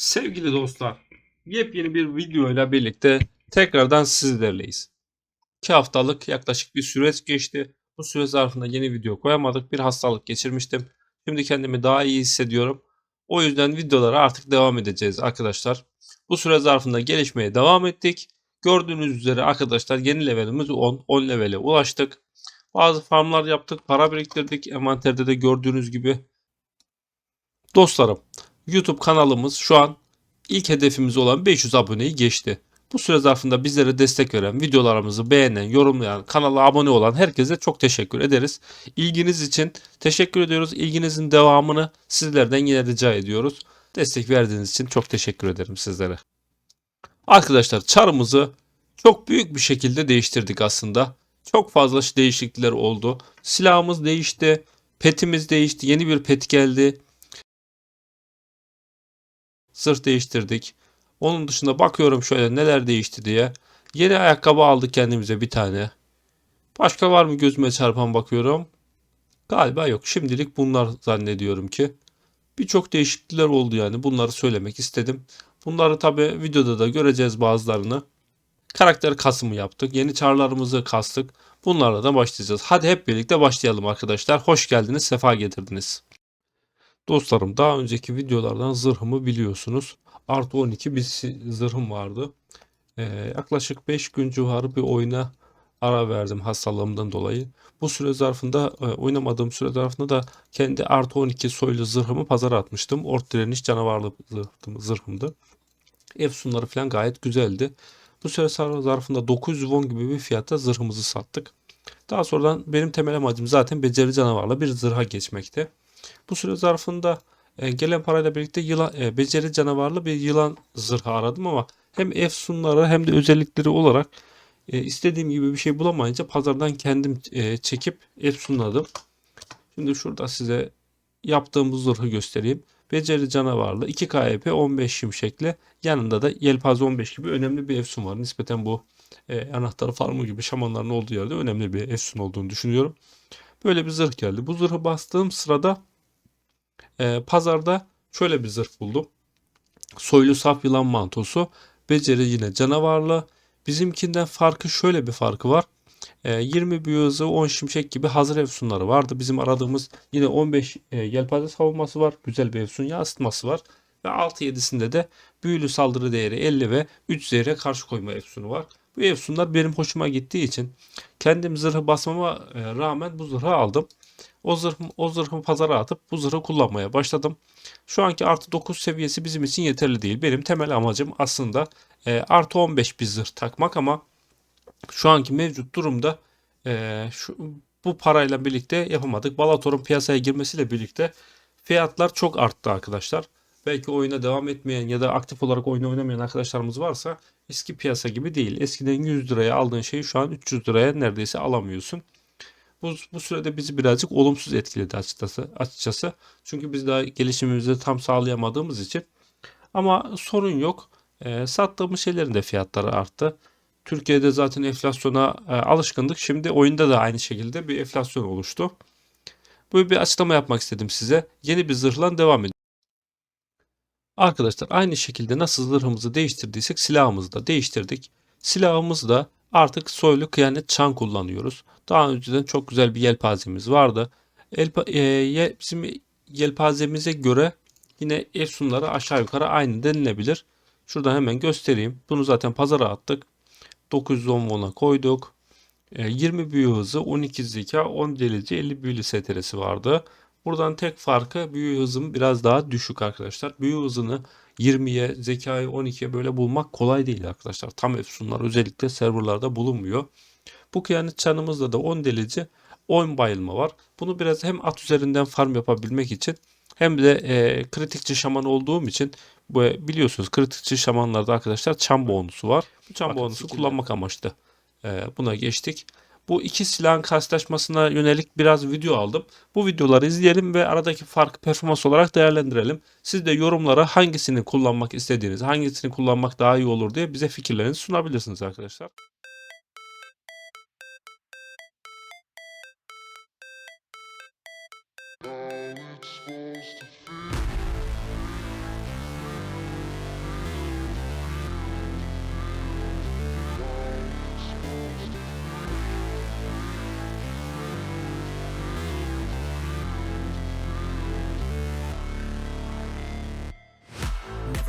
Sevgili dostlar, yepyeni bir videoyla birlikte tekrardan sizlerleyiz. 2 haftalık yaklaşık bir süreç geçti. Bu süre zarfında yeni video koyamadık. Bir hastalık geçirmiştim. Şimdi kendimi daha iyi hissediyorum. O yüzden videolara artık devam edeceğiz arkadaşlar. Bu süre zarfında gelişmeye devam ettik. Gördüğünüz üzere arkadaşlar yeni levelimiz 10. 10 levele ulaştık. Bazı farmlar yaptık, para biriktirdik. Envanterde de gördüğünüz gibi. Dostlarım, YouTube kanalımız şu an ilk hedefimiz olan 500 aboneyi geçti. Bu süre zarfında bizlere destek veren, videolarımızı beğenen, yorumlayan, kanala abone olan herkese çok teşekkür ederiz. İlginiz için teşekkür ediyoruz. İlginizin devamını sizlerden yine rica ediyoruz. Destek verdiğiniz için çok teşekkür ederim sizlere. Arkadaşlar çarımızı çok büyük bir şekilde değiştirdik aslında. Çok fazla değişiklikler oldu. Silahımız değişti. Petimiz değişti. Yeni bir pet geldi. Zırh değiştirdik. Onun dışında bakıyorum şöyle neler değişti diye. Yeni ayakkabı aldık kendimize bir tane. Başka var mı gözüme çarpan bakıyorum. Galiba yok. Şimdilik bunlar zannediyorum ki. Birçok değişiklikler oldu yani. Bunları söylemek istedim. Bunları tabi videoda da göreceğiz bazılarını. Karakter kasımı yaptık. Yeni çarlarımızı kastık. Bunlarla da başlayacağız. Hadi hep birlikte başlayalım arkadaşlar. Hoş geldiniz, sefa getirdiniz. Dostlarım daha önceki videolardan zırhımı biliyorsunuz. Artı 12 bir zırhım vardı. Ee, yaklaşık 5 gün civarı bir oyuna ara verdim hastalığımdan dolayı. Bu süre zarfında e, oynamadığım süre zarfında da kendi artı 12 soylu zırhımı pazara atmıştım. Ort direniş canavarlı zırhım- zırhımdı. Efsunları falan gayet güzeldi. Bu süre zar- zarfında 900 won gibi bir fiyata zırhımızı sattık. Daha sonradan benim temel amacım zaten beceri canavarla bir zırha geçmekte. Bu süre zarfında e, gelen parayla birlikte yılan, e, beceri canavarlı bir yılan zırhı aradım ama hem efsunları hem de özellikleri olarak e, istediğim gibi bir şey bulamayınca pazardan kendim e, çekip efsunladım. Şimdi şurada size yaptığım bu zırhı göstereyim. Beceri canavarlı 2 KP 15 şimşekle yanında da yelpaze 15 gibi önemli bir efsun var. Nispeten bu e, anahtarı farmı gibi şamanların olduğu yerde önemli bir efsun olduğunu düşünüyorum. Böyle bir zırh geldi. Bu zırhı bastığım sırada e, pazarda şöyle bir zırh buldum. Soylu saf yılan mantosu. Beceri yine canavarlı. Bizimkinden farkı şöyle bir farkı var. E, 20 büyü hızı 10 şimşek gibi hazır efsunları vardı. Bizim aradığımız yine 15 e, yelpaze savunması var. Güzel bir efsun yansıtması var. Ve 6-7'sinde de büyülü saldırı değeri 50 ve 3 zehre karşı koyma efsunu var. Bu efsunlar benim hoşuma gittiği için kendim zırhı basmama e, rağmen bu zırhı aldım. O zırhım, o zırhımı pazara atıp bu zırhı kullanmaya başladım. Şu anki artı 9 seviyesi bizim için yeterli değil. Benim temel amacım aslında e, artı 15 bir zırh takmak ama şu anki mevcut durumda e, şu, bu parayla birlikte yapamadık. Balator'un piyasaya girmesiyle birlikte fiyatlar çok arttı arkadaşlar. Belki oyuna devam etmeyen ya da aktif olarak oyunu oynamayan arkadaşlarımız varsa eski piyasa gibi değil. Eskiden 100 liraya aldığın şeyi şu an 300 liraya neredeyse alamıyorsun. Bu, bu sürede bizi birazcık olumsuz etkiledi açıkçası. açıkçası. Çünkü biz daha gelişimimizi tam sağlayamadığımız için. Ama sorun yok. E, sattığımız şeylerin de fiyatları arttı. Türkiye'de zaten enflasyona e, alışkındık. Şimdi oyunda da aynı şekilde bir enflasyon oluştu. Böyle bir açıklama yapmak istedim size. Yeni bir zırhla devam edelim. Arkadaşlar aynı şekilde nasıl zırhımızı değiştirdiysek silahımızı da değiştirdik. Silahımız da artık soylu kıyamet çan kullanıyoruz. Daha önceden çok güzel bir yelpazemiz vardı. Elpa, e, bizim yelpazemize göre yine efsunları aşağı yukarı aynı denilebilir. Şuradan hemen göstereyim. Bunu zaten pazara attık. 910 won'a koyduk. E, 20 büyü hızı, 12 zeka, 10 delici, 50 büyülü STR'si vardı. Buradan tek farkı büyü hızım biraz daha düşük arkadaşlar. Büyü hızını 20'ye, zekayı 12'ye böyle bulmak kolay değil arkadaşlar. Tam efsunlar özellikle serverlarda bulunmuyor. Bu kıyamet çanımızda da 10 delici 10 bayılma var. Bunu biraz hem at üzerinden farm yapabilmek için hem de e, kritikçi şaman olduğum için bu biliyorsunuz kritikçi şamanlarda arkadaşlar çan bonusu var. Bu Bakın bonusu kullanmak amaçlı e, buna geçtik. Bu iki silahın karşılaşmasına yönelik biraz video aldım. Bu videoları izleyelim ve aradaki farkı performans olarak değerlendirelim. Siz de yorumlara hangisini kullanmak istediğiniz, hangisini kullanmak daha iyi olur diye bize fikirlerinizi sunabilirsiniz arkadaşlar.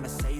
Wanna say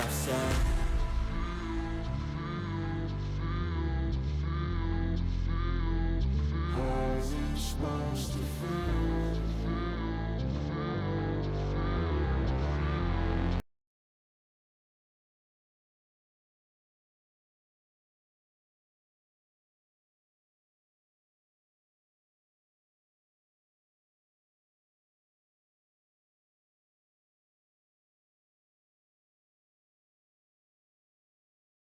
I've said.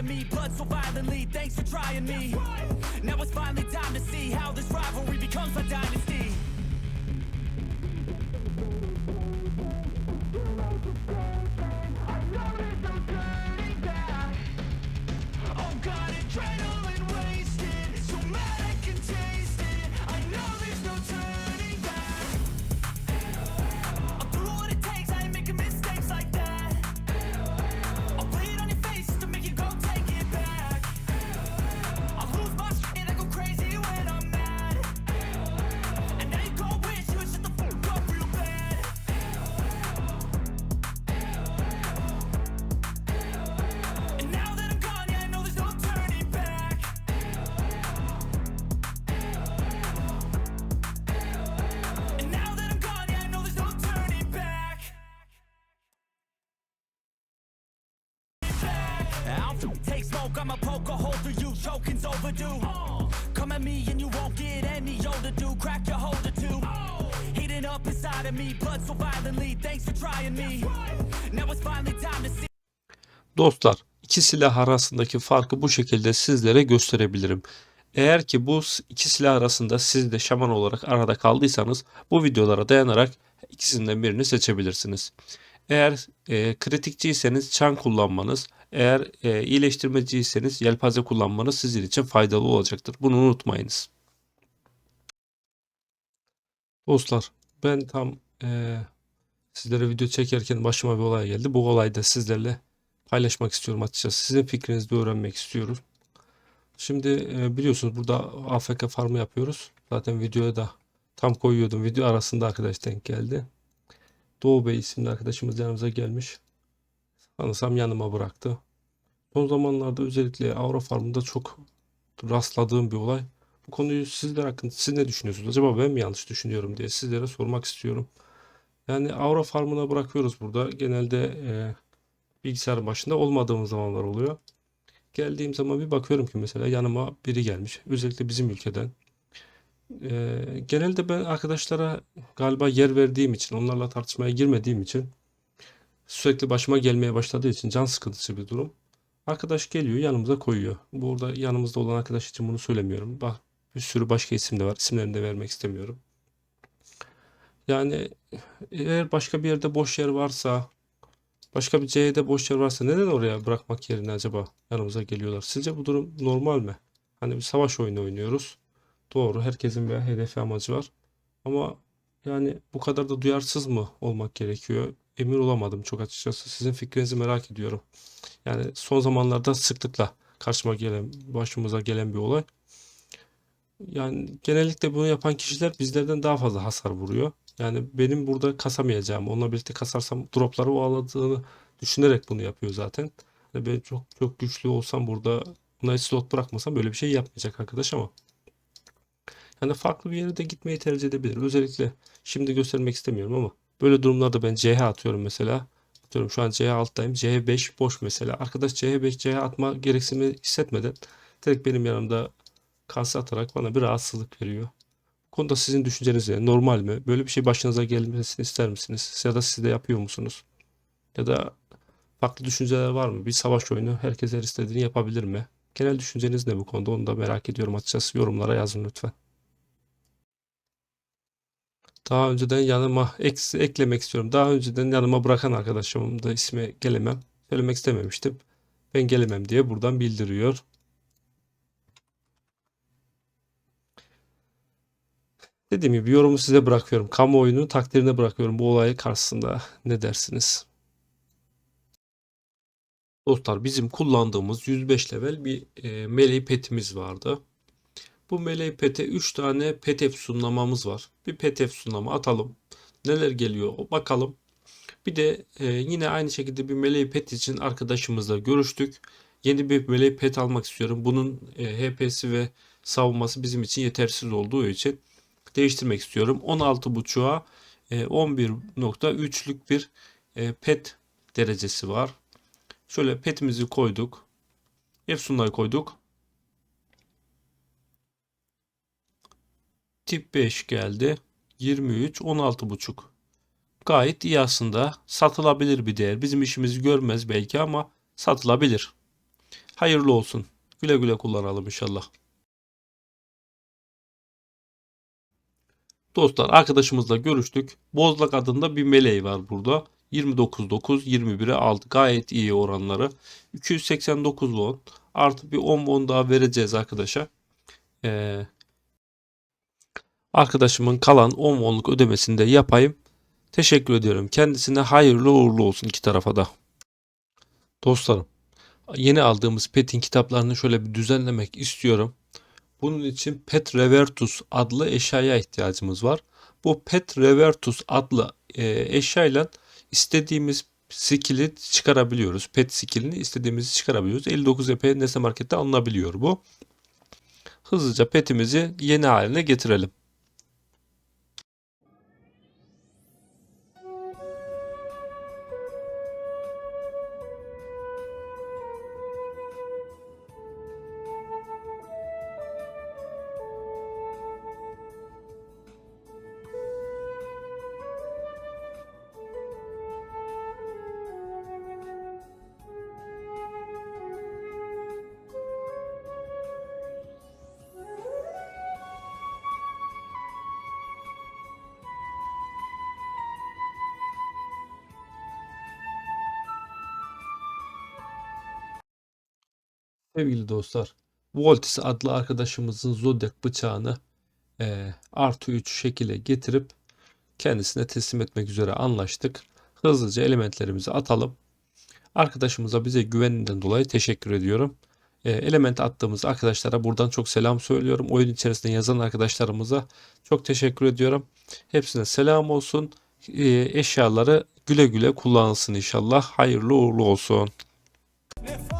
of me, blood so violently. Thanks for trying me. Now it's finally time to see how this rivalry becomes a dynasty. I'll take smoke, I'ma poke a hole through you, choking's overdue. Come at me and you won't get any older, dude. Crack your holder too. Heating up inside of me, blood so violently. Thanks for trying me. Now it's finally time to see. Dostlar, iki silah arasındaki farkı bu şekilde sizlere gösterebilirim. Eğer ki bu iki silah arasında siz de şaman olarak arada kaldıysanız bu videolara dayanarak ikisinden birini seçebilirsiniz. Eğer e, kritikçiyseniz çan kullanmanız, eğer e, iyileştirmeciyseniz yelpaze kullanmanız sizin için faydalı olacaktır. Bunu unutmayınız. Dostlar, ben tam e, sizlere video çekerken başıma bir olay geldi. Bu olayı da sizlerle paylaşmak istiyorum açıkçası. Sizin fikrinizi de öğrenmek istiyorum. Şimdi e, biliyorsunuz burada AFK farmı yapıyoruz. Zaten videoya da tam koyuyordum. Video arasında arkadaş denk geldi. Doğu Bey isimli arkadaşımız yanımıza gelmiş. Sanırsam yanıma bıraktı. Son zamanlarda özellikle Aura Farm'da çok rastladığım bir olay. Bu konuyu sizler hakkında siz ne düşünüyorsunuz? Acaba ben mi yanlış düşünüyorum diye sizlere sormak istiyorum. Yani Aura Farm'ına bırakıyoruz burada. Genelde e, bilgisayar başında olmadığım zamanlar oluyor. Geldiğim zaman bir bakıyorum ki mesela yanıma biri gelmiş. Özellikle bizim ülkeden. Ee, genelde ben arkadaşlara galiba yer verdiğim için, onlarla tartışmaya girmediğim için sürekli başıma gelmeye başladığı için can sıkıntısı bir durum. Arkadaş geliyor yanımıza koyuyor. Burada yanımızda olan arkadaş için bunu söylemiyorum. Bak bir sürü başka isim de var. İsimlerini de vermek istemiyorum. Yani eğer başka bir yerde boş yer varsa Başka bir C'de boş yer varsa neden oraya bırakmak yerine acaba yanımıza geliyorlar? Sizce bu durum normal mi? Hani bir savaş oyunu oynuyoruz. Doğru, herkesin bir hedefi amacı var. Ama yani bu kadar da duyarsız mı olmak gerekiyor? Emin olamadım çok açıkçası. Sizin fikrinizi merak ediyorum. Yani son zamanlarda sıklıkla karşıma gelen, başımıza gelen bir olay. Yani genellikle bunu yapan kişiler bizlerden daha fazla hasar vuruyor. Yani benim burada kasamayacağım, onunla birlikte kasarsam dropları o aladığını düşünerek bunu yapıyor zaten. Hani ben çok çok güçlü olsam burada hiç slot bırakmasam böyle bir şey yapmayacak arkadaş ama. Yani farklı bir yere de gitmeyi tercih edebilir. Özellikle şimdi göstermek istemiyorum ama böyle durumlarda ben CH atıyorum mesela. Atıyorum şu an CH alttayım. CH5 boş mesela. Arkadaş CH5 CH atma gereksinimi hissetmeden direkt benim yanımda kase atarak bana bir rahatsızlık veriyor. Bu konuda sizin düşünceniz ne? Normal mi? Böyle bir şey başınıza gelmesini ister misiniz? Ya da siz de yapıyor musunuz? Ya da farklı düşünceler var mı? Bir savaş oyunu herkes her istediğini yapabilir mi? Genel düşünceniz ne bu konuda? Onu da merak ediyorum açıkçası. Yorumlara yazın lütfen. Daha önceden yanıma ek- eklemek istiyorum. Daha önceden yanıma bırakan arkadaşımın da ismi gelemem. Söylemek istememiştim. Ben gelemem diye buradan bildiriyor. Dediğim gibi yorumu size bırakıyorum. Kamuoyunun takdirine bırakıyorum bu olayı karşısında. Ne dersiniz? Dostlar bizim kullandığımız 105 level bir e, melee petimiz vardı. Bu melee pete 3 tane pet efsunlamamız var. Bir pet efsunlama atalım. Neler geliyor bakalım. Bir de e, yine aynı şekilde bir melee pet için arkadaşımızla görüştük. Yeni bir melee pet almak istiyorum. Bunun e, HP'si ve savunması bizim için yetersiz olduğu için değiştirmek istiyorum. 16.5'a e, 11.3'lük bir e, pet derecesi var. Şöyle petimizi koyduk. Efsunları koyduk. Tip 5 geldi. 23, 16.5. Gayet iyi aslında. Satılabilir bir değer. Bizim işimizi görmez belki ama satılabilir. Hayırlı olsun. Güle güle kullanalım inşallah. Dostlar arkadaşımızla görüştük. Bozlak adında bir meleği var burada. 29.9 21'e 6 gayet iyi oranları. 289 won artı bir 10 won daha vereceğiz arkadaşa. Ee, arkadaşımın kalan 10 wonluk ödemesini de yapayım. Teşekkür ediyorum. Kendisine hayırlı uğurlu olsun iki tarafa da. Dostlarım yeni aldığımız petin kitaplarını şöyle bir düzenlemek istiyorum. Bunun için Pet Revertus adlı eşyaya ihtiyacımız var. Bu Pet Revertus adlı e, eşyayla istediğimiz skill'i çıkarabiliyoruz. Pet skill'ini istediğimizi çıkarabiliyoruz. 59 EP Nese Market'te alınabiliyor bu. Hızlıca petimizi yeni haline getirelim. Sevgili dostlar, Voltis adlı arkadaşımızın Zodiac bıçağını eee, artı 3 şekile getirip kendisine teslim etmek üzere anlaştık. Hızlıca elementlerimizi atalım. Arkadaşımıza bize güveninden dolayı teşekkür ediyorum. Eee, element attığımız arkadaşlara buradan çok selam söylüyorum. Oyun içerisinde yazan arkadaşlarımıza çok teşekkür ediyorum. Hepsine selam olsun. Eee, eşyaları güle güle kullanılsın inşallah. Hayırlı uğurlu olsun. Ne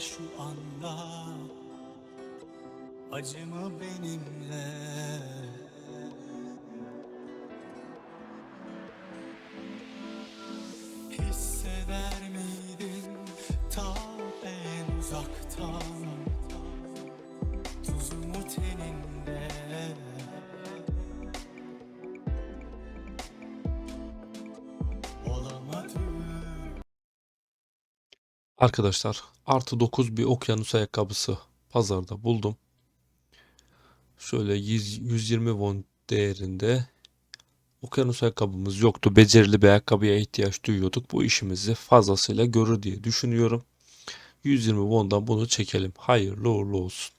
şu anda. Acımı benimle. Hisseder miydin ta en uzaktan? Tuzumu teninde Arkadaşlar artı 9 bir okyanus ayakkabısı pazarda buldum. Şöyle 100 120 won değerinde okyanus ayakkabımız yoktu. Becerili bir ayakkabıya ihtiyaç duyuyorduk. Bu işimizi fazlasıyla görür diye düşünüyorum. 120 won'dan bunu çekelim. Hayırlı uğurlu olsun.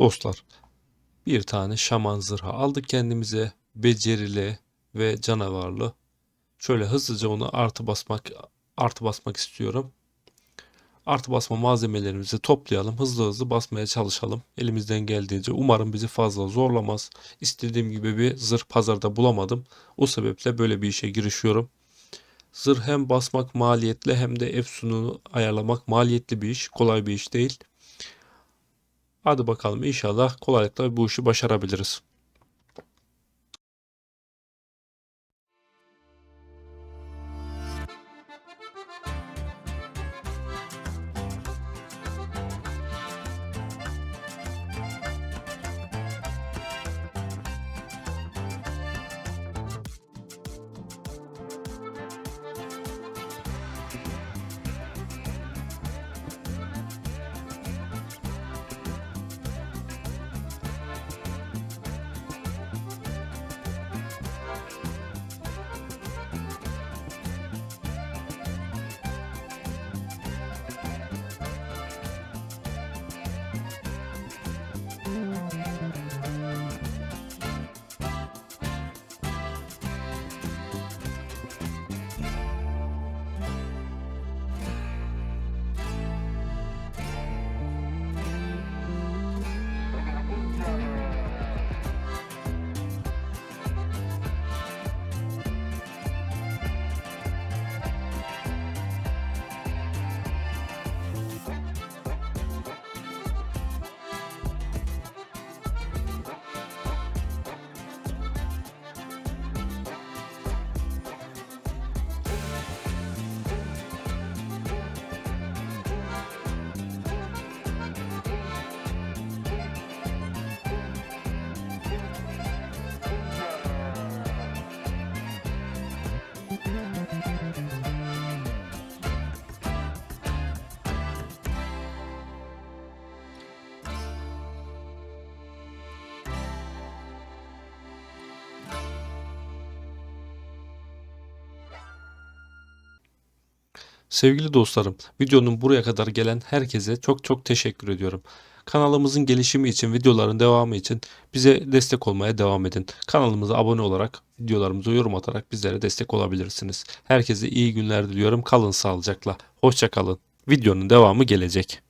Dostlar bir tane şaman zırhı aldık kendimize. Becerili ve canavarlı. Şöyle hızlıca onu artı basmak artı basmak istiyorum. Artı basma malzemelerimizi toplayalım. Hızlı hızlı basmaya çalışalım. Elimizden geldiğince. Umarım bizi fazla zorlamaz. İstediğim gibi bir zırh pazarda bulamadım. O sebeple böyle bir işe girişiyorum. Zırh hem basmak maliyetli hem de efsununu ayarlamak maliyetli bir iş. Kolay bir iş değil. Hadi bakalım inşallah kolaylıkla bu işi başarabiliriz. Sevgili dostlarım, videonun buraya kadar gelen herkese çok çok teşekkür ediyorum. Kanalımızın gelişimi için, videoların devamı için bize destek olmaya devam edin. Kanalımıza abone olarak, videolarımıza yorum atarak bizlere destek olabilirsiniz. Herkese iyi günler diliyorum. Kalın sağlıcakla. Hoşça kalın. Videonun devamı gelecek.